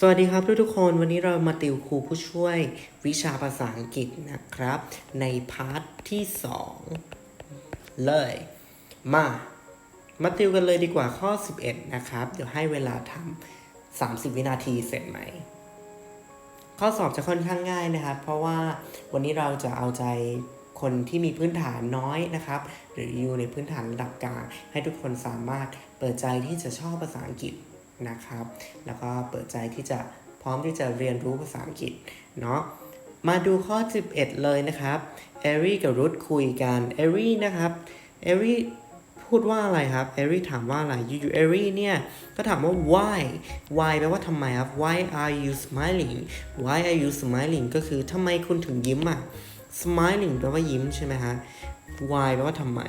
สวัสดีครับทุกทุกๆคนวันนี้เรามาติวครูผู้ช่วยวิชาภาษาอังกฤษนะครับ ในพาร์ทที่ 2 เลย มา มาติวกันเลยดีกว่าข้อ 11 นะครับ เดี๋ยวให้เวลาทำ30 วินาทีเสร็จไหม ข้อสอบจะค่อนข้างง่ายนะครับ เพราะว่าวันนี้เราจะเอาใจคนที่มีพื้นฐานน้อยนะครับ หรืออยู่ในพื้นฐานระดับกลางให้ทุกคนสามารถเปิดใจที่จะชอบภาษาอังกฤษ นะครับ แล้วก็เปิดใจที่จะพร้อมที่จะเรียนรู้ภาษาอังกฤษเนาะมาดูข้อ 11 เลยนะครับเอรี่กับรุธคุยกันเอรี่นะครับเอรี่พูดว่าอะไรครับเอรี่ถามว่าอะไรอยู่ๆเอรี่เนี่ยก็ถามว่า why why แปลว่าทำไมครับ why are you smiling why are you smiling ก็คือทำไมคุณถึงยิ้มอะ smiling แปลว่ายิ้มใช่ไหมฮะ why แปลว่าทำไม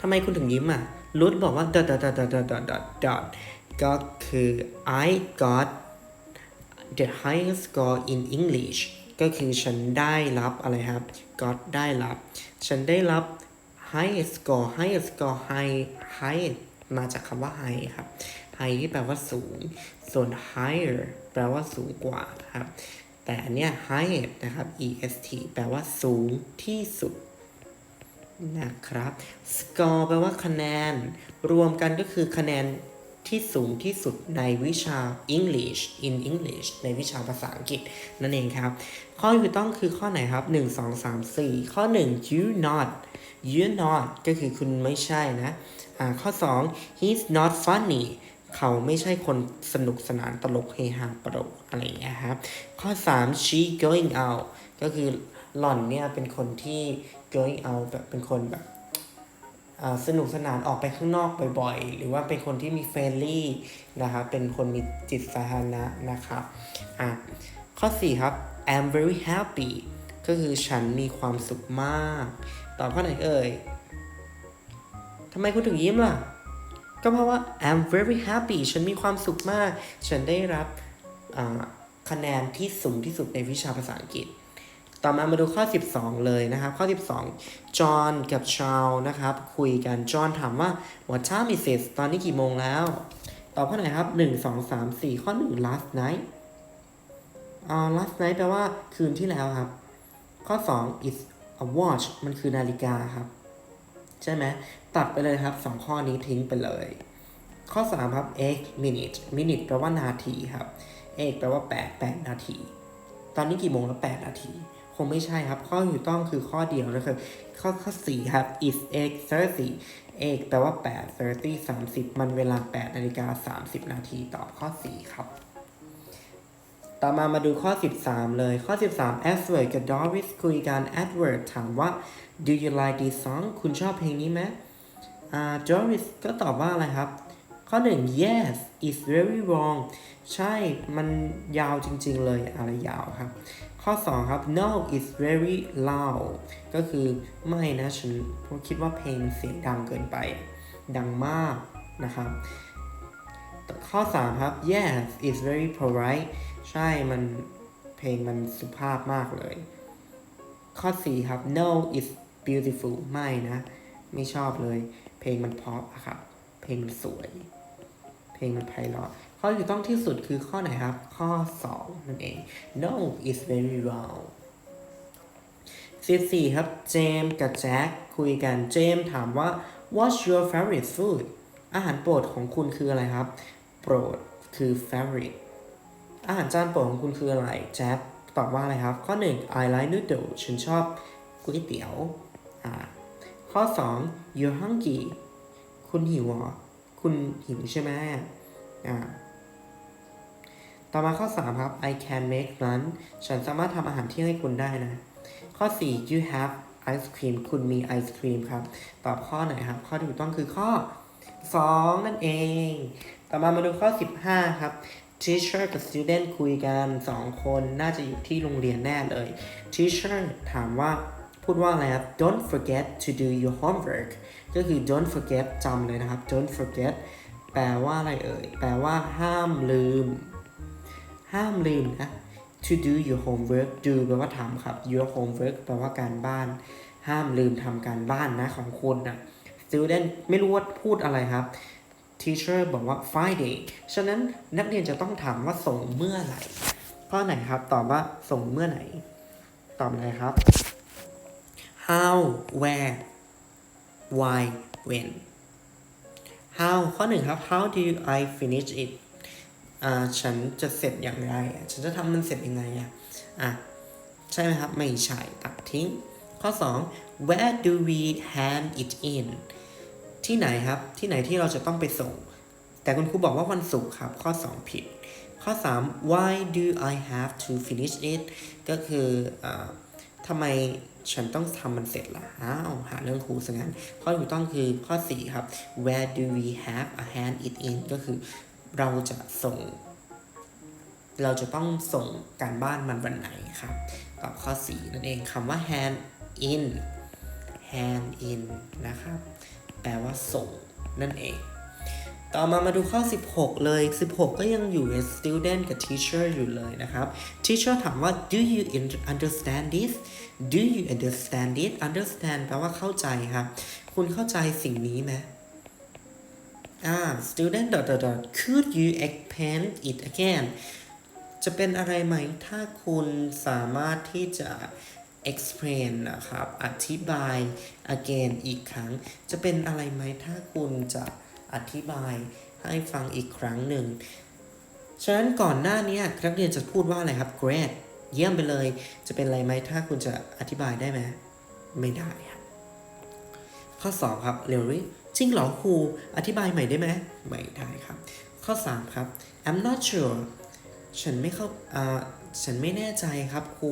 ทำไมคุณถึงยิ้มอะรุธบอกว่า dot dot dot dot dot dot dot ก็คือ I got the highest score in English ก็คือฉันได้รับอะไรครับ got ได้รับ ฉันได้รับ highest score highest score high high มาจากคำว่า high ครับ high ที่แปลว่าสูง ส่วน higher แปลว่าสูงกว่าครับ แต่อันเนี้ย highest นะครับ est แปลว่าสูงที่สุดนะครับ score แปลว่าคะแนน รวมกันก็คือคะแนน ที่สูงที่สุดในวิชา English in English ในวิชาภาษาอังกฤษนั่นเองครับ ข้อที่ถูกต้องคือข้อไหนครับ 1 2 3 4 ข้อ 1 you not you not ก็คือคุณไม่ใช่นะอ่าข้อ 2 he's not funny เขาไม่ใช่คนสนุกสนานตลกเฮฮาปรกอะไรอย่างเงี้ยครับ ข้อ 3 she going out ก็คือหล่อนเนี่ยเป็นคนที่ going out แบบเป็นคนแบบ สนุกสนานออกไปข้างนอกบ่อยๆ หรือว่าเป็นคนที่มีเฟรนลี่นะครับเป็นคนมีจิตสาธารณะนะครับอะข้อ 4 ครับ I'm very happy ก็คือฉันมีความสุขมาก ตอบข้อไหนเอ่ยทำไมคุณถึงยิ้มล่ะ ก็เพราะว่า I'm very happy ฉันมีความสุขมาก ฉันได้รับคะแนนที่สูงที่สุดในวิชาภาษาอังกฤษ ต่อมามาดูข้อ 12 เลยนะครับ ข้อ 12จอห์นกับชาลนะครับ คุยกันจอห์นถามว่า what time is it ตอนนี้กี่โมงแล้ว ตอบข้อไหนครับ 1 2 3 4 ข้อ 1 last night อ่า last night แปลว่าคืนที่แล้วครับ ข้อ 2 is a watch มันคือนาฬิกาครับ ใช่ไหมตัดไปเลยครับ 2 ข้อนี้ทิ้งไปเลย ข้อ 3 ครับ eight minute minute แปลว่านาทีครับ eight แปลว่า 8 8 นาที ตอนนี้กี่โมงแล้ว 8 นาที งไม่ใช่ครับ ข้อที่ถูกต้องคือข้อเดียวนะครับ ข้อข้อ4ครับ is ex thirty ex แปลว่า8 thirty 30 มันเวลา 8นาฬิกา30 นาทีตอบข้อ 4 ครับ ต่อมามาดูข้อ 13 เลย ข้อ 13 Edward กับ Doris คุยกัน Edward ถามว่า do you like this song คุณชอบเพลงนี้ไหมอ่า Doris ก็ตอบว่าอะไรครับ ข้อ 1 yes it's very long ใช่ มันยาวจริง ๆ เลย อะไรยาวครับ ข้อ 2 ครับ no it's very loud ก็คือไม่นะฉันคิดว่าเพลงเสียงดังเกินไป ดังมากนะครับ ข้อ 3 ครับ yes it's very polite ใช่มันเพลงมันสุภาพมากเลย ข้อ 4 ครับ no it's beautiful ไม่นะ ไม่ชอบเลย เพลงมันเพราะอะครับ เพลงมันสวย เพลงมันไพเราะ ข้อที่ต้องที่สุดคือข้อไหนครับ ข้อ 2 นั่นเอง no is very wrong 14 ครับ เจมกับแจ็คคุยกัน เจมถามว่า what's your favorite food อาหารโปรดของคุณคืออะไรครับ โปรดคือ favorite อาหารจานโปรดของคุณคืออะไร แจ็คตอบว่าอะไรครับ ข้อ 1 I like noodle ฉันชอบก๋วยเตี๋ยว อ่า ข้อ 2 you're hungry คุณหิวเหรอ คุณหิวใช่ไหมอ่า ต่อมาข้อ 3 ครับ I can make lunch ฉันสามารถทำอาหารเที่ยงให้คุณได้นะ ข้อ 4 you have ice cream คุณมีไอศครีมครับ ตอบข้อไหนครับ ข้อที่ถูกต้องคือข้อ 2 นั่นเอง ต่อมามาดูข้อ 15 ครับ teacher กับ student คุยกัน 2 คนน่าจะอยู่ที่โรงเรียนแน่เลย teacher ถามว่าพูดว่าอะไรครับ don't forget to do your homework ก็คือ don't forget จำเลยนะครับ don't forget แปลว่าอะไรเอ่ย แปลว่าห้ามลืม ห้ามลืมนะ to do your homework do แปลว่าทำครับ your homework แปลว่าการบ้าน ห้ามลืมทำการบ้านนะของคุณนะ student ไม่รู้ว่าพูดอะไรครับ teacher บอกว่า Friday ฉะนั้นนักเรียนจะต้องถามว่าส่งเมื่อไหร่ข้อไหนครับตอบว่าส่งเมื่อไหร่ ตอบอะไรครับ how where why when how ข้อหนึ่งครับ how do I finish it อ่าฉันจะเสร็จอย่างไร ฉันจะทำมันเสร็จยังไงอะอะใช่ไหมครับ ไม่ใช่ตัดทิ้ง ข้อ 2 where do we hand it in ที่ไหนครับ ที่ไหนที่เราจะต้องไปส่ง แต่คุณครูบอกว่าวันศุกร์ครับ ข้อ 2 ผิด ข้อ 3 why do I have to finish it ก็คืออาทำไมฉันต้องทำมันเสร็จล่ะอ้าวหาเรื่องครูซะงั้น ข้อถูกต้องคือข้อ 4 ครับ where do we have a hand it in ก็คือ เราจะส่ง เราจะต้องส่งการบ้านมันวันไหนครับตอบข้อ 4 นั่นเองคำว่า hand in hand in นะครับ แปลว่าส่งนั่นเอง ต่อมามาดูข้อ 16 เลย 16 ก็ยังอยู่ใน student กับ teacher อยู่เลยนะครับ teacher ถามว่า do you understand this do you understand it understand แปลว่าเข้าใจครับ คุณเข้าใจสิ่งนี้ไหม อ่า student dot dot dot could you explain it again จะเป็นอะไรไหมถ้าคุณสามารถที่จะ explain นะครับ อธิบาย again อีกครั้ง จะเป็นอะไรไหมถ้าคุณจะอธิบายให้ฟังอีกครั้งหนึ่ง ฉะนั้นก่อนหน้านี้นักเรียนจะพูดว่าอะไรครับ great เยี่ยมไปเลย จะเป็นอะไรไหมถ้าคุณจะอธิบายได้ไหม ไม่ได้ครับ ข้อ 2 ครับเร็วริ จริงเหรอครูอธิบายใหม่ได้ไหมไม่ได้ครับ ข้อ 3 ครับ I'm not sure ฉันไม่เข้าอ่าฉันไม่แน่ใจครับครู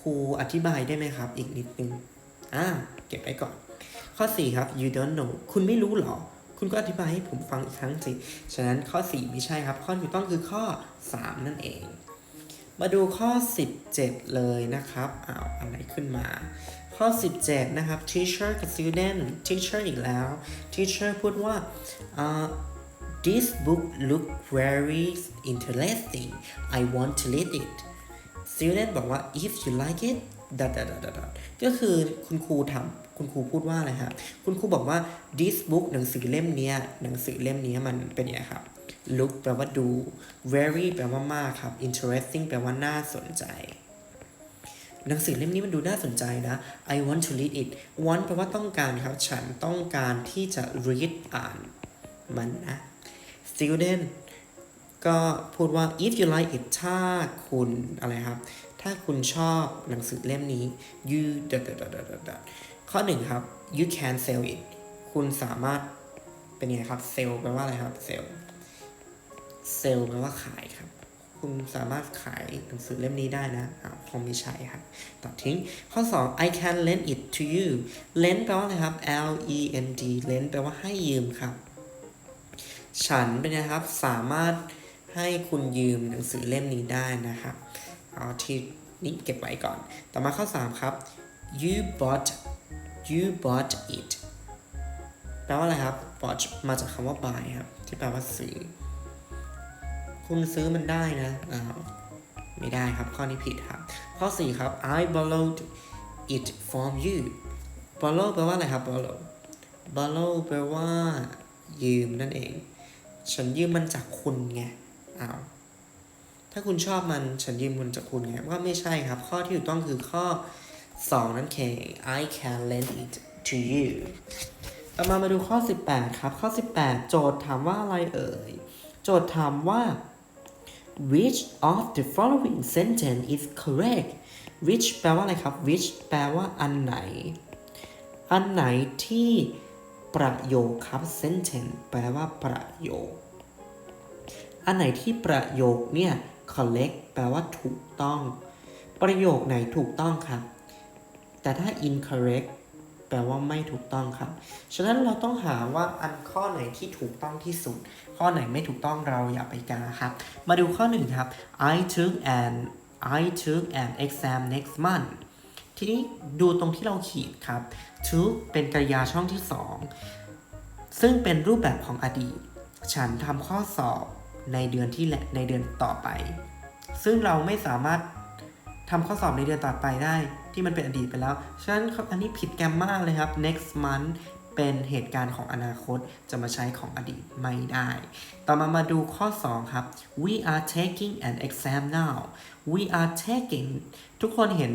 ครูอธิบายได้ไหมครับ อีกนิดนึงอ่าเก็บไว้ก่อน ข้อ 4 ครับ you don't know คุณไม่รู้เหรอ คุณก็อธิบายให้ผมฟังอีกครั้งสิ ฉะนั้นข้อ 4 ไม่ใช่ครับ ข้อถูกต้องคือข้อ 3 นั่นเอง มาดูข้อ 17 เลยนะครับอ้าวอะไรขึ้นมา ข้อ 17 นะครับ teacher กับ student teacher อีกแล้ว teacher พูดว่าอ่า this book look very interesting I want to read it student บอกว่า if you like it ด t ด t ด t ก็คือคุณครูทำคุณครูพูดว่าอะไรครับ คุณครูบอกว่า this book หนังสือเล่มนี้หนังสือเล่มนี้มันเป็นยังไงครับ look แปลว่าดู very แปลว่ามากครับ interesting แปลว่าน่าสนใจ หนังสือเล่มนี้มันดูน่าสนใจนะ I want to read it want แปลว่าต้องการครับ ฉันต้องการที่จะ read อ่านมันนะ student ก็พูดว่า if you like it ถ้าคุณอะไรครับ ถ้าคุณชอบหนังสือเล่มนี้ you ดดดดดข้อหนึ่งครับ you can sell it คุณสามารถเป็นไงครับ sell แปลว่าอะไรครับ sell sell แปลว่าขายครับ คุณสามารถขายหนังสือเล่มนี้ได้นะอ้าคงไม่ใช่ครับตัดทิ้ง ข้อ 2 I can lend it to you lend แปลว่าอะไรครับ L E N D lend แปลว่าให้ยืมครับ ฉันเป็นไงครับสามารถให้คุณยืมหนังสือเล่มนี้ได้นะครับเอาที่นี้เก็บไว้ก่อน ต่อมาข้อ 3 ครับ you bought you bought it แปลว่าอะไรครับ bought มาจากคำว่า buy ครับ ที่แปลว่าซื้อ คุณซื้อมันได้นะอ้าไม่ได้ครับ ข้อนี้ผิดครับ ข้อ 4 ครับ I borrowed it from you borrow แปลว่าอะไรครับ borrow borrow แปลว่า ยืมนั่นเอง ฉันยืมมันจากคุณไงอ้าวถ้าคุณชอบมันฉันยืมมันจากคุณไงว่าไม่ใช่ครับ ข้อที่ถูกต้องคือข้อ 2 นั่นเอง I can lend it to you ต่อมามาดูข้อ 18 ครับ ข้อ 18 โจทย์ถามว่าอะไรเอ่ย โจทย์ถามว่า which of the following sentence is correct which แปลว่าอะไรครับ which แปลว่าอันไหน อันไหนที่ประโยคครับ sentence แปลว่าประโยค อันไหนที่ประโยคเนี่ย correct แปลว่าถูกต้อง ประโยคไหนถูกต้องครับ แต่ถ้า incorrect แปลว่าไม่ถูกต้องครับ ฉะนั้นเราต้องหาว่าอันข้อไหนที่ถูกต้องที่สุด ข้อไหนไม่ถูกต้องเราอย่าไปกาครับ มาดูข้อหนึ่งครับ I took an I took an exam next month ทีนี้ดูตรงที่เราขีดครับ took เป็นกริยาช่องที่สองซึ่งเป็นรูปแบบของอดีต ฉันทำข้อสอบในเดือนที่ในเดือนต่อไป ซึ่งเราไม่สามารถ ทำข้อสอบในเดือนต่อไปได้ที่มันเป็นอดีตไปแล้ว ฉะนั้นครับอันนี้ผิดแกมมาเลยครับ next month เป็นเหตุการณ์ของอนาคตจะมาใช้ของอดีตไม่ได้ ต่อมามาดูข้อ 2 ครับ we are taking an exam now we are taking ทุกคนเห็น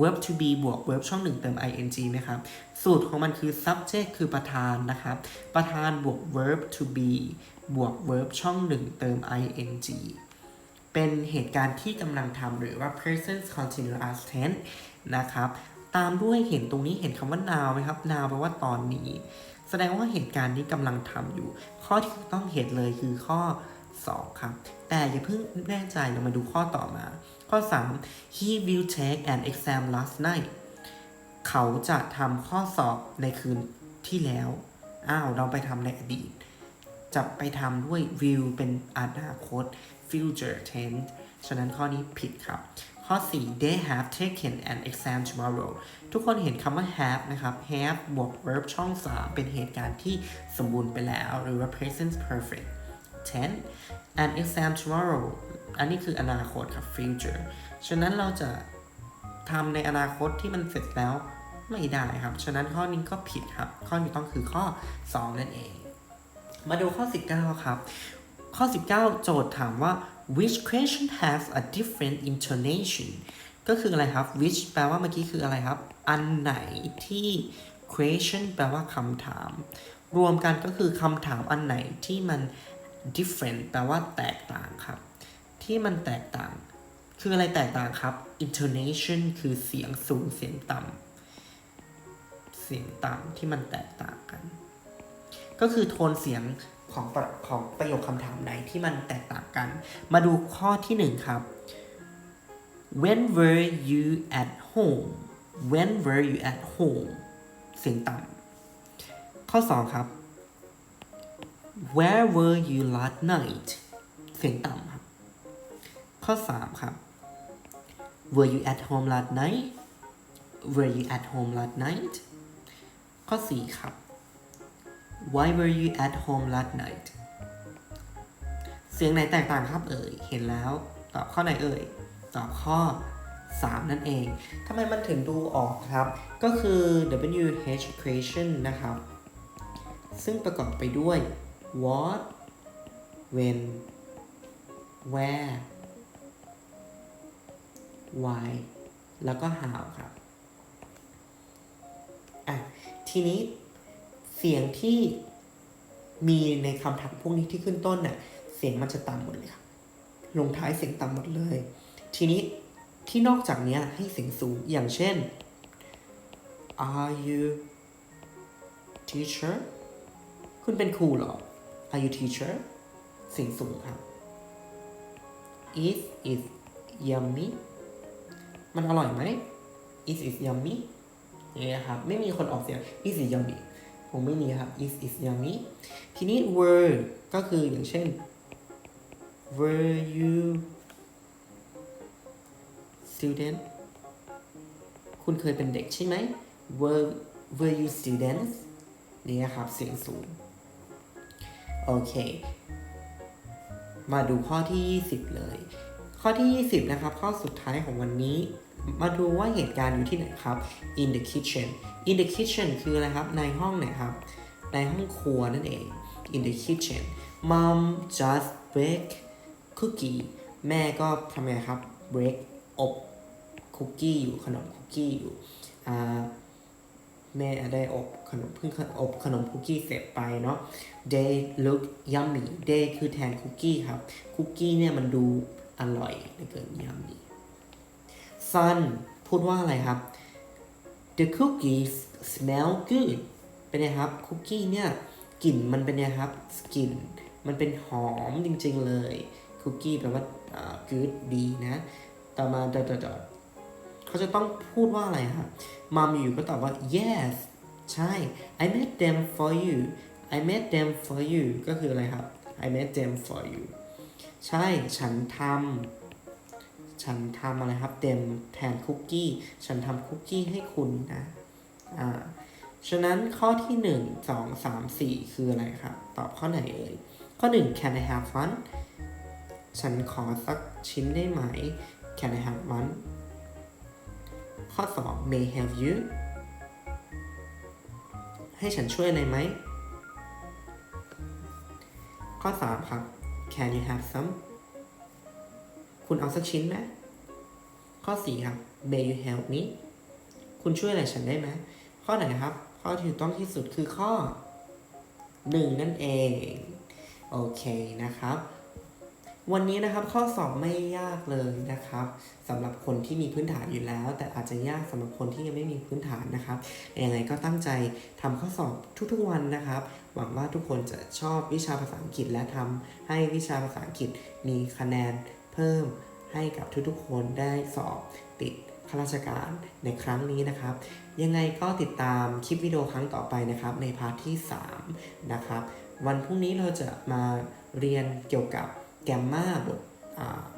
verb to be บวก verb ช่องหนึ่งเติม ing ไหมครับ สูตรของมันคือ subject คือประธานนะครับ ประธานบวก verb to be บวก verb ช่องหนึ่งเติม ing เป็นเหตุการณ์ที่กำลังทำหรือว่า present continuous tense นะครับ ตามด้วยเห็นตรงนี้เห็นคำว่า now ไหมครับ now แปลว่าตอนนี้ แสดงว่าเหตุการณ์นี้กำลังทำอยู่ ข้อที่ต้องเหตุเลยคือข้อ 2 ครับ แต่อย่าเพิ่งแน่ใจเรามาดูข้อต่อมา ข้อ 3 he will take an exam last night เขาจะทำข้อสอบในคืนที่แล้ว อ้าว เราไปทำในอดีต จะไปทำด้วย will เป็นอนาคต future tense ฉะนั้นข้อนี้ผิดครับ ข้อ 4 they have taken an exam tomorrow ทุกคนเห็นคำว่า have นะครับ have บวก verb ช่อง 3 เป็นเหตุการณ์ที่สมบูรณ์ไปแล้ว หรือว่า present perfect tense an exam tomorrow อันนี้คืออนาคตครับ future ฉะนั้นเราจะทำในอนาคตที่มันเสร็จแล้วไม่ได้ครับ ฉะนั้นข้อนี้ก็ผิดครับ ข้อนี้ต้องคือข้อ 2 นั่นเอง มาดูข้อ 19 ครับ ข้อ 19 โจทย์ถามว่า which question has a different intonation ก็คืออะไรครับ which แปลว่าเมื่อกี้คืออะไรครับ อันไหนที่ question แปลว่าคำถาม รวมกันก็คือคำถามอันไหนที่มัน different แปลว่าแตกต่างครับ ที่มันแตกต่าง คืออะไรแตกต่างครับ intonation คือเสียงสูงเสียงต่ำเสียงต่ำที่มันแตกต่างกัน ก็คือโทนเสียง ของประของประโยคคำถามไหนที่มันแตกต่างกัน มาดูข้อที่หนึ่งครับ when were you at home when were you at home เสียงต่ำข้อสองครับ where were you last night เสียงต่ำครับ ข้อสามครับ were you at home last night were you at home last night ข้อสี่ครับ Why were you at home last night เสียงไหนแตกต่างครับเอ่ย เห็นแล้ว ตอบข้อไหนเอ่ย ตอบข้อ 3 นั่นเอง ทำไมมันถึงดูออกครับ ก็คือ WH equation นะครับ ซึ่งประกอบไปด้วย what when where why แล้วก็ how ครับ อะ ทีนี้ เสียงที่มีในคำถามพวกนี้ที่ขึ้นต้นน่ะ เสียงมันจะต่ำหมดเลยครับ ลงท้ายเสียงต่ำหมดเลย ทีนี้ที่นอกจากนี้ให้เสียงสูงอย่างเช่น Are you teacher คุณเป็นครูเหรอ Are you teacher เสียงสูงครับ Is it yummy มันอร่อยไหม Is it yummy เนี่ยครับ ไม่มีคนออกเสียง Is it yummy ผมไม่มีครับ is is yummy ทีนี้ were ก็คืออย่างเช่น were you student คุณเคยเป็นเด็กใช่ไหม were were you students นี่นะครับ เสียงสูง โอเค มาดูข้อที่ 20 เลย ข้อที่ 20 นะครับ ข้อสุดท้ายของวันนี้ มาดูว่าเหตุการณ์อยู่ที่ไหนครับ in the kitchen in the kitchen คืออะไรครับ ในห้องไหนครับ ในห้องครัวนั่นเอง in the kitchen mom just bake cookie แม่ก็ทำไงครับ break อบคุกกี้อยู่ขนมคุกกี้อยู่แม่ได้อบขนมเพิ่งอบขนมคุกกี้เสร็จไปเนาะ they look yummy they คือแทนคุกกี้ครับ คุกกี้เนี่ยมันดู อร่อยเหลือเกิน yummy sun พูดว่าอะไรครับ the cookies smell good เป็นไงครับคุกกี้เนี่ยกลิ่นมันเป็นไงครับกลิ่นมันเป็นหอมจริงๆเลยคุกกี้แปลว่า good ดีนะ ต่อมาดอดอดเขาจะต้องพูดว่าอะไรครับมัมอยู่ก็ตอบว่า yes ใช่ I made them for you I made them for you ก็คืออะไรครับ I made them for you ใช่ฉันทำฉันทำอะไรครับ them แทนคุกกี้ ฉันทำคุกกี้ให้คุณนะอ่าฉะนั้นข้อที่ 1 2 3 4 คืออะไรครับ ตอบข้อไหนเอ่ย ข้อ 1 can I have one ฉันขอสักชิ้นได้ไหม can I have one ข้อ 2 may have you ให้ฉันช่วยอะไรไหม ข้อ 3 ครับ Can you have some คุณเอาสักชิ้นไหมข้อ4ครับ May you help me คุณช่วยอะไรฉันได้ไหมข้อไหนครับ ข้อที่ถูกต้องที่สุดคือข้อ1นั่นเอง โอเคนะครับ วันนี้นะครับข้อสอบไม่ยากเลยนะครับสำหรับคนที่มีพื้นฐานอยู่แล้ว แต่อาจจะยากสำหรับคนที่ยังไม่มีพื้นฐานนะครับยังไงก็ตั้งใจทำข้อสอบทุกๆวันนะครับ หวังว่าทุกคนจะชอบวิชาภาษาอังกฤษ และทำให้วิชาภาษาอังกฤษมีคะแนนเพิ่มให้กับทุกๆคนได้สอบติดข้าราชการในครั้งนี้นะครับ ยังไงก็ติดตามคลิปวิดีโอครั้งต่อไปนะครับในพาร์ทที่ 3 นะครับ วันพรุ่งนี้เราจะมาเรียนเกี่ยวกับ แกมมาบท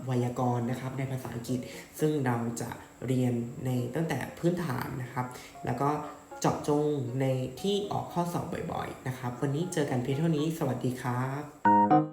ไวยากรณ์นะครับในภาษาอังกฤษ ซึ่งเราจะเรียนในตั้งแต่พื้นฐานนะครับ แล้วก็เจาะจงในที่ออกข้อสอบบ่อยๆนะครับ วันนี้เจอกันเพียงเท่านี้ สวัสดีครับ